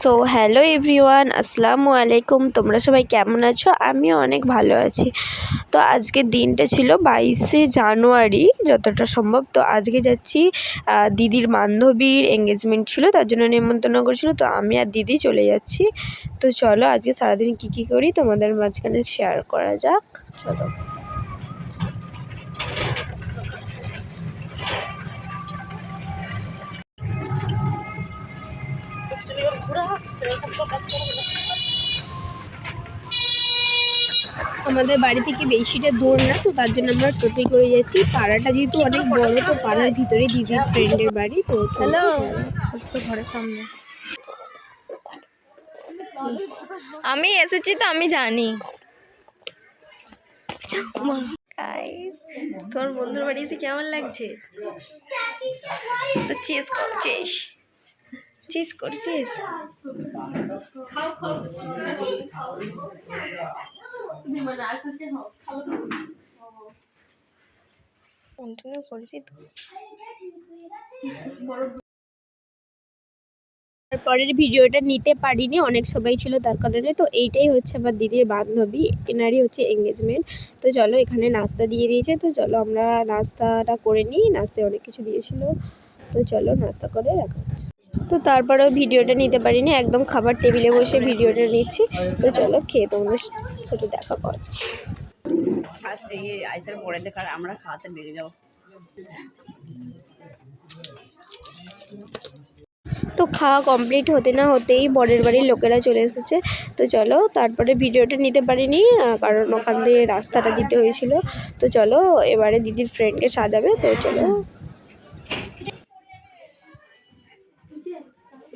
So hello everyone আসসালামু আলাইকুম। তোমরা সবাই কেমন আছো? আমিও অনেক ভালো আছি। তো আজকের দিনটা ছিল বাইশে জানুয়ারি, যতটা সম্ভব। তো আজকে যাচ্ছি দিদির বান্ধবীর এঙ্গেজমেন্ট ছিল, তার জন্য নেমন্তন্ন করেছিল। তো আমি আর দিদি চলে যাচ্ছি। তো চলো আজকে সারাদিন কী কী করি, তোমাদের মাঝখানে শেয়ার করা যাক। চলো। আমাদের বাড়ি থেকে বেশিটা দূর না, তো তার জন্য আমরা টোটোই করে যাচ্ছি। পাড়াটা যেহেতু অনেক বড়, তো পাড়ার ভিতরে দিদির ফ্রেন্ডের বাড়ি, তো হ্যালো ঘরের সামনে আমি এসেছি তো, আমি জানি। তোর বন্ধুর বাড়ি এসে কেমন লাগছে? তো চেস কর চেস চেস করছিস কন্টিনিউ করবি তো পরের ভিডিওটা নিতে পারিনি অনেক সবাই ছিল তার কারণে। তো এইটাই হচ্ছে আমার দিদির বান্ধবী এনারই হচ্ছে এঙ্গেজমেন্ট তো চলো এখানে নাস্তা দিয়ে দিয়েছে তো চলো আমরা নাস্তাটা করে নিই। নাস্তায় অনেক কিছু দিয়েছিল। তো চলো নাস্তা করে দেখা হচ্ছে। তো তারপরেও ভিডিওটা নিতে পারিনি একদম খাবার টেবিলে বসে ভিডিওটা নিচ্ছি। তো চলো খেয়ে তোমাদের সাথে দেখা করছি। ফার্স্ট এই আইসার পরে দেখার আমরা খাওয়াতে লেগে যাব। তো খাওয়া কমপ্লিট হতে না হতেই বরের বাড়ির লোকেরা চলে এসেছে। তো চলো তারপরে ভিডিওটা নিতে পারিনি কারণ ওখান দিয়ে রাস্তাটা দিতে হয়েছিল। তো চলো এবারে দিদির ফ্রেন্ডকে সাজাবে তো চলো।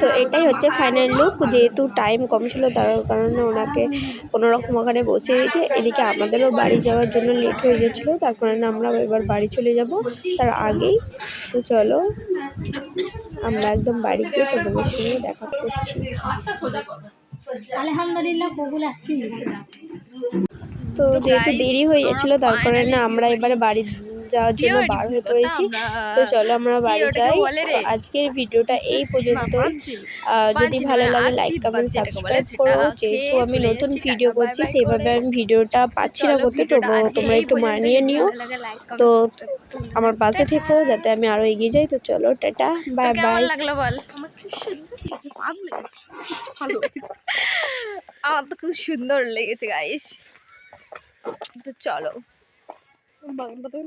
তো এটাই হচ্ছে ফাইনাল লুক যেহেতু টাইম কম ছিল তার কারণে ওনাকে কোনো রকম ওখানে বসে দিয়েছে। এদিকে আমাদেরও বাড়ি যাওয়ার জন্য লেট হয়ে যাচ্ছিল তার কারণে আমরা এবার বাড়ি চলে যাব তার আগেই। তো চলো আমরা একদম বাড়ি গিয়ে তোমাদের সঙ্গে দেখা করছি। আলহামদুলিল্লাহ কবুল আসছি তো যেহেতু দেরি হয়ে যাচ্ছিল তার কারণে আমরা এবারে বাড়ি যাওয়ার জন্য বার হয়ে পড়েছি। তো চলো আমরা বাড়ি যাই। আজকের ভিডিওটা এই পর্যন্ত। যদি ভালো লাগে লাইক কমেন্ট সাবস্ক্রাইব করো। যেহেতু আমি নতুন ভিডিও করছি সেইভাবে আমি ভিডিওটা পাচ্ছি না করতে তোমরা তোমরা একটু মানিয়ে নিও। তো আমার পাশে থেকো যাতে আমি আরও এগিয়ে যাই। তো চলো টাটা বাই বাই লাগল বল? আমার তো খুব সুন্দর লেগেছে গাইস তো চলো। Emang, tapi.